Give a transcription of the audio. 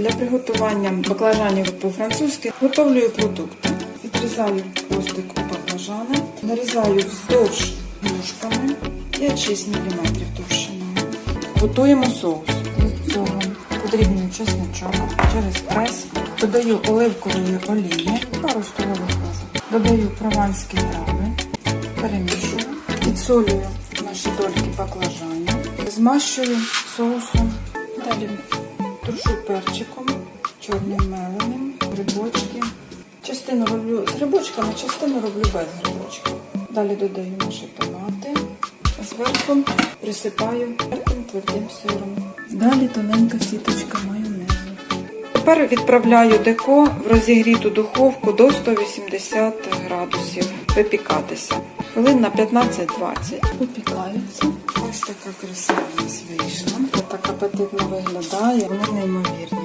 Для приготування баклажанів по-французьки готовлюю продукти. Відрізаю хвостик баклажана, нарізаю вздовж ножками 5-6 мм товщиною. Готуємо соус. Для цього подрібнюю чесночок через прес, додаю оливкової олії, пару столових ложок. Додаю прованські трави, перемішую, підсолюю наші дольки баклажанів, змащую соусом, далі тушу перчиком, чорним меленим, грибочки. Частину роблю з грибочками, частину роблю без грибочків. Далі додаю наші томати, зверху присипаю тертим твердим сиром. Далі тоненька сіточка майонезу. Тепер відправляю деко в розігріту духовку до 180 градусів випікатися. Хвилин на 15-20. Випікаються. Ось така красива у нас вийшла. Апетитно виглядає. Вони неймовірні.